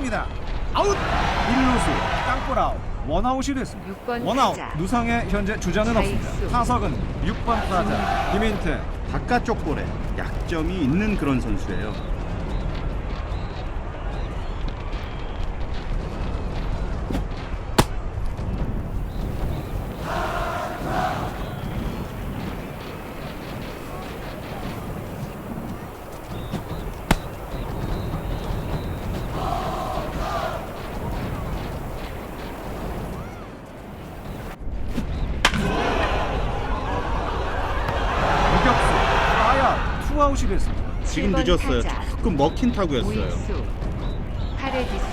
2루수 잡았습니다. 아웃. 1루수 땅볼 아웃. 원아웃이 됐습니다. 육번 원아웃. 타자. 누상의 현재 주자는 없습니다. 좌익수. 타석은 6번 타자 김인태. 바깥쪽 볼에 약점이 있는 그런 선수예요. 유격수 아야 투아웃이 됐습니다. 지금 7번 늦었어요. 조금 먹힌 타구였어요. 우익수 파레디스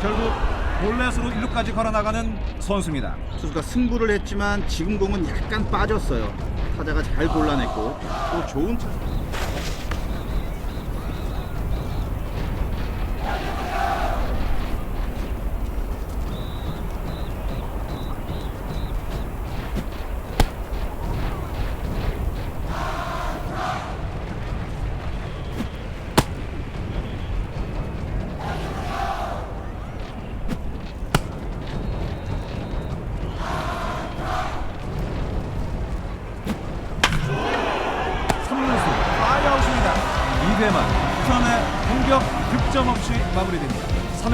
결국 볼넷으로 1루까지 걸어나가는 선수입니다. 투수가 승부를 했지만 지금 공은 약간 빠졌어요. 타자가 잘 골라냈고 또 좋은 타... 삼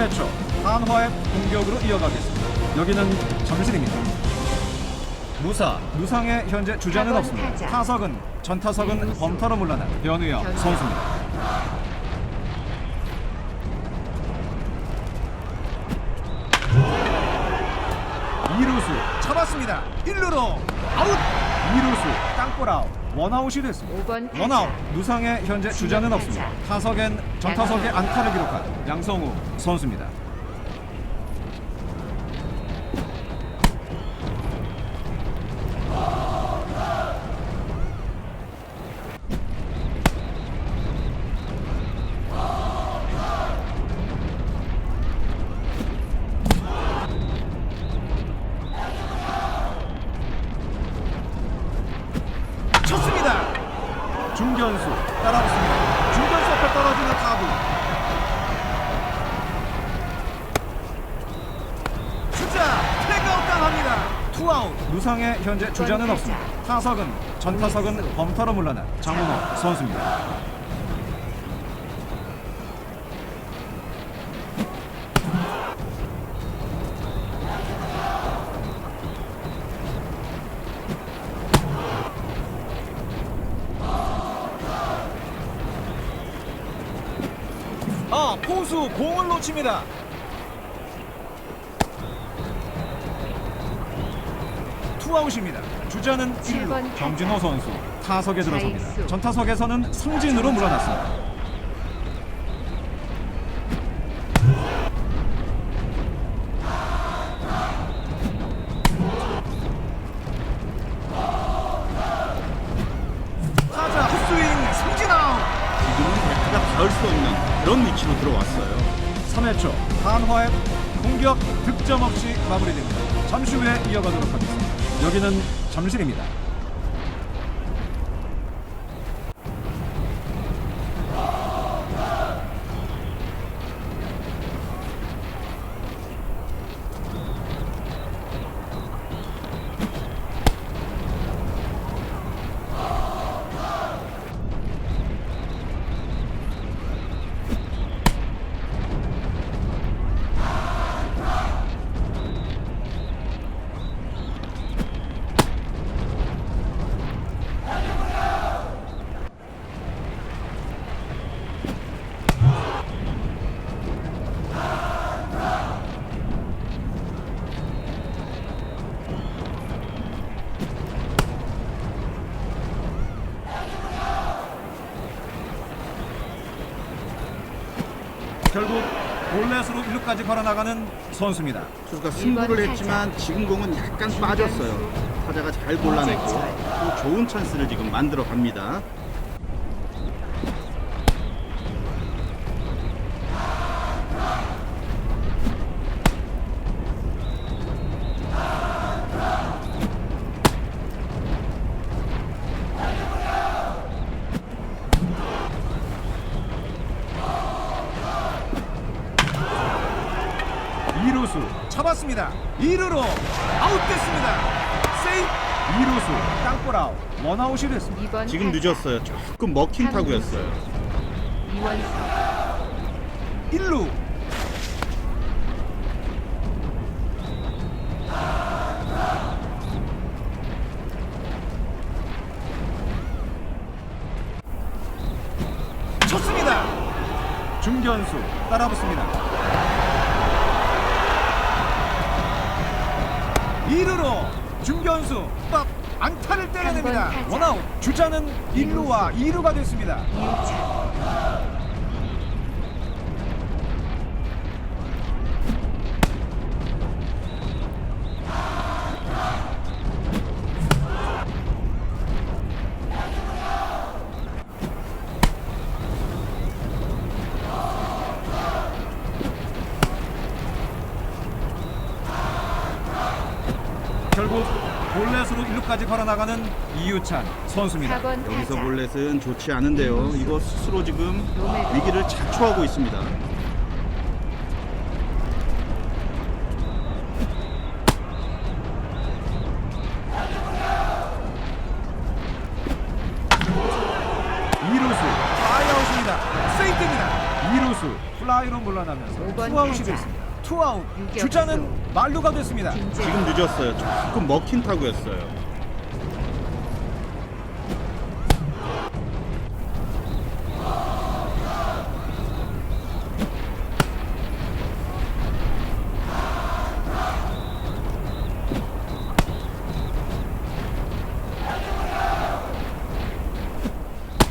3회 초 한화의 공격으로 이어가겠습니다. 여기는 점실입니다. 무사, 무상의 현재 주자는 없습니다. 타석은 전타석은 이루수. 범타로 물러난 변우영. 선수입니다. 이루수 잡았습니다. 1루로 아웃. 2루수 땅볼 아웃. 원아웃이 됐습니다. 5번 타자. 원아웃 누상의 현재 주자는. 없습니다. 타석엔 전타석에. 안타를 기록한 양성우 선수입니다. 중견수 따라붙습니다. 중견수 앞에 떨어지는 타구. 주자 태그아웃 당합니다. 투아웃. 누상의 현재 주자는. 없습니다. 타석은 전타석은 범타로 물러난 장문호 선수입니다. 아 포수 공을 놓칩니다. 투아웃입니다. 주자는 1루 칠번 타자. 정진호 선수 타석에 들어섭니다. 전타석에서는 승진으로 물러났습니다. 닿을 수 없는 그런 위치로 들어왔어요. 3회 초 한화의 공격 득점 없이 마무리됩니다. 잠시 후에 이어가도록 하겠습니다. 여기는 잠실입니다. 결국 볼넷으로 1루까지 걸어나가는 선수입니다. 투수가 승부를 했지만 지금 공은 약간 빠졌어요. 타자가 잘 골라냈고 좋은 찬스를 지금 만들어 갑니다. 이루수 잡았습니다. 2루로 아웃됐습니다. 세이프 2루수 땅볼 아웃 원아웃이 됐습니다. 2번 지금 늦었어요. 조금 먹힌 타구였어요. 이원석 1루 쳤습니다. 중견수 따라붙습니다. 중견수 딱 안타를 때려냅니다. 원아웃 주자는 1루와 2루가 됐습니다. 이우 결국 볼넷으로 1루까지 걸어나가는 이유찬 선수입니다. 4번 여기서 타자 볼넷은 좋지 않은데요. 이거 스스로 지금. 위기를 자초하고 있습니다. 이루수 플라이아웃입니다. 세이프입니다. 이루수 플라이로 물러나면서 오번 투아웃이 타자. 됐습니다. 투아웃. 주자는 만루가 됐습니다. 지금 늦었어요. 조금 먹힌 타구였어요.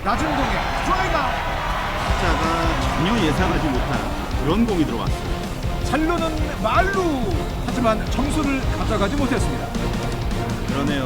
낮은 공에 스트라이크 아웃. 타자가 전혀 예상하지 못한 그런 공이 들어왔어요. 잘루는 말루 하지만 점수를 가져가지 못했습니다. 그러네요.